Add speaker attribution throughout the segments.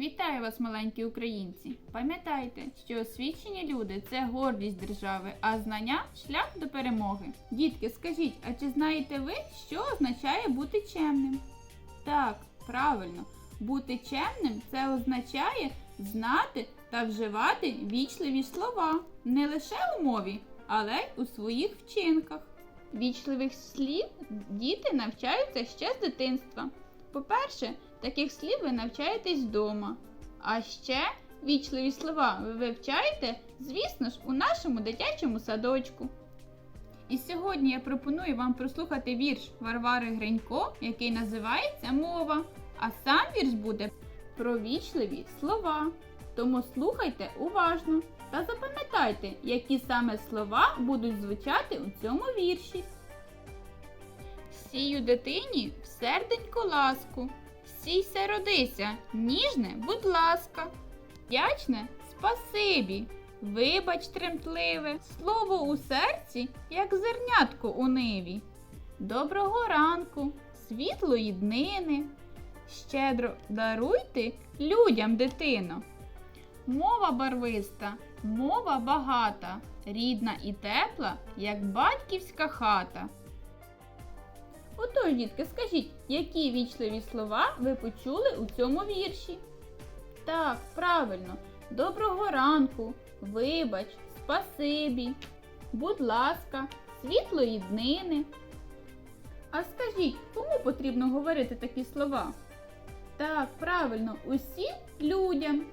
Speaker 1: Вітаю вас, маленькі українці! Пам'ятайте, що освічені люди це гордість держави, а знання шлях до перемоги. Дітки, скажіть, а чи знаєте ви, що означає бути чемним? Так, правильно, бути чемним це означає знати та вживати вічливі слова не лише у мові, але й у своїх вчинках. Вічливих слів діти навчаються ще з дитинства. По-перше, таких слів ви навчаєтесь вдома. А ще вічливі слова ви вивчаєте, звісно ж, у нашому дитячому садочку. І сьогодні я пропоную вам прослухати вірш Варвари Гринько, який називається Мова. А сам вірш буде про вічливі слова. Тому слухайте уважно та запам'ятайте, які саме слова будуть звучати у цьому вірші. Сію дитині в серденько ласку, сійся родися, ніжне, будь ласка, вдячне спасибі, вибач тремтливе, слово у серці, як зернятко у ниві. Доброго ранку, світлої днини, щедро даруйте людям дитино. Мова барвиста, мова багата, рідна і тепла, як батьківська хата. Отож, дітки, скажіть, які вічливі слова ви почули у цьому вірші? Так, правильно. Доброго ранку, вибач, спасибі, будь ласка, світлої днини. А скажіть, кому потрібно говорити такі слова? Так, правильно, усім людям.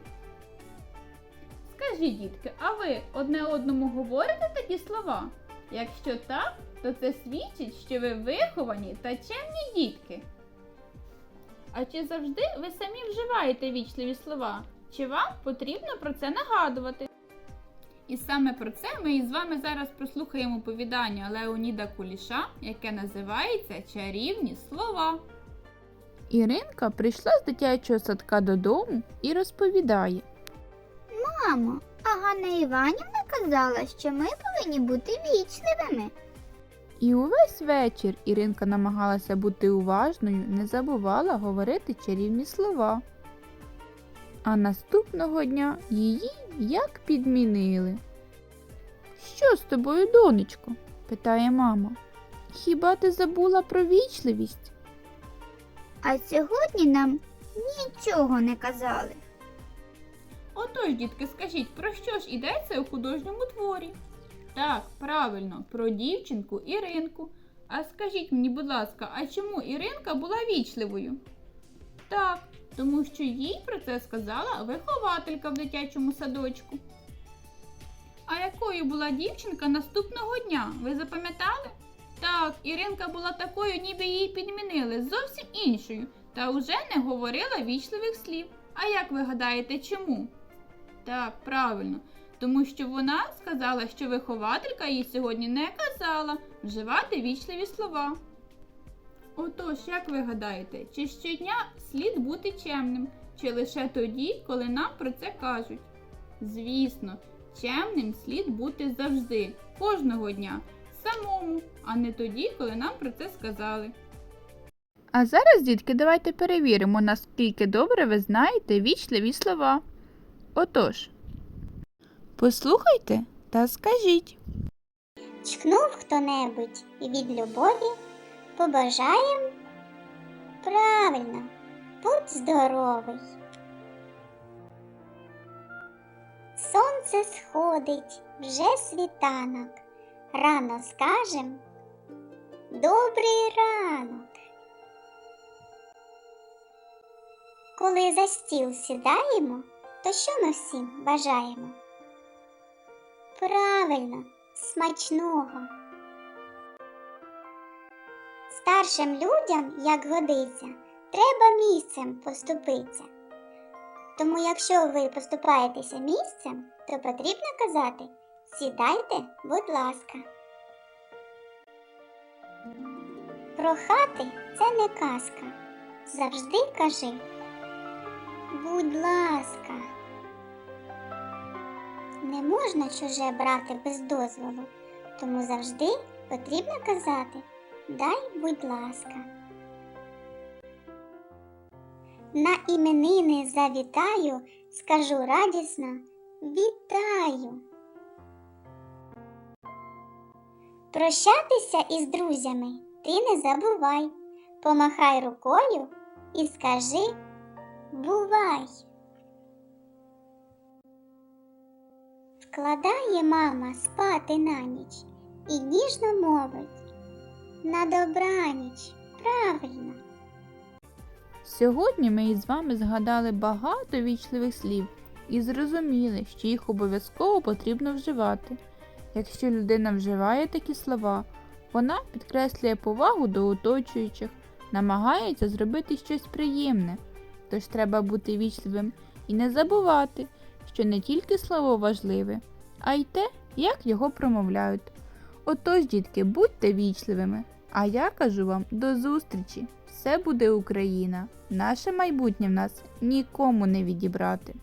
Speaker 1: Скажіть, дітки, а ви одне одному говорите такі слова? Якщо так, то це свідчить, що ви виховані та чемні дітки. А чи завжди ви самі вживаєте вічливі слова? Чи вам потрібно про це нагадувати? І саме про це ми із вами зараз прослухаємо повідання Леоніда Куліша, яке називається Чарівні слова. Іринка прийшла з дитячого садка додому і розповідає.
Speaker 2: Мамо, а Ганна Іванівна казала, що ми повинні бути вічливими.
Speaker 1: І увесь вечір Іринка намагалася бути уважною, не забувала говорити чарівні слова. А наступного дня її як підмінили. Що з тобою, донечко? питає мама. Хіба ти забула про вічливість?
Speaker 2: А сьогодні нам нічого не казали.
Speaker 1: Отож, дітки, скажіть, про що ж йдеться у художньому творі? Так, правильно, про дівчинку Іринку. А скажіть мені, будь ласка, а чому Іринка була вічливою? Так, тому що їй про це сказала вихователька в дитячому садочку. А якою була дівчинка наступного дня? Ви запам'ятали? Так, Іринка була такою, ніби її підмінили, зовсім іншою, та уже не говорила вічливих слів. А як ви гадаєте, чому? Так, правильно. Тому що вона сказала, що вихователька їй сьогодні не казала вживати вічливі слова. Отож, як ви гадаєте, чи щодня слід бути чемним, чи лише тоді, коли нам про це кажуть? Звісно, чемним слід бути завжди, кожного дня, самому, а не тоді, коли нам про це сказали. А зараз, дітки, давайте перевіримо, наскільки добре ви знаєте вічливі слова. Отож, послухайте та скажіть.
Speaker 2: Чкнув хто-небудь і від любові побажаєм правильно, будь здоровий. Сонце сходить, вже світанок. Рано скажем добрий ранок. Коли за стіл сідаємо, то що ми всім бажаємо? Правильно, смачного. Старшим людям, як годиться, треба місцем поступитися. Тому, якщо ви поступаєтеся місцем, то потрібно казати сідайте, будь ласка. Прохати це не казка. Завжди кажи. Будь ласка. Не можна чуже брати без дозволу, тому завжди потрібно казати Дай, будь ласка. на іменини завітаю, скажу радісно вітаю. Прощатися із друзями ти не забувай. Помахай рукою і скажи бувай. Вкладає мама спати на ніч і ніжно мовить на добраніч, правильно.
Speaker 1: Сьогодні ми із вами згадали багато вічливих слів і зрозуміли, що їх обов'язково потрібно вживати. Якщо людина вживає такі слова, вона підкреслює повагу до оточуючих, намагається зробити щось приємне. Тож треба бути вічливим і не забувати, що не тільки слово важливе, а й те, як його промовляють. Отож, дітки, будьте вічливими. А я кажу вам до зустрічі! Все буде Україна! Наше майбутнє в нас нікому не відібрати.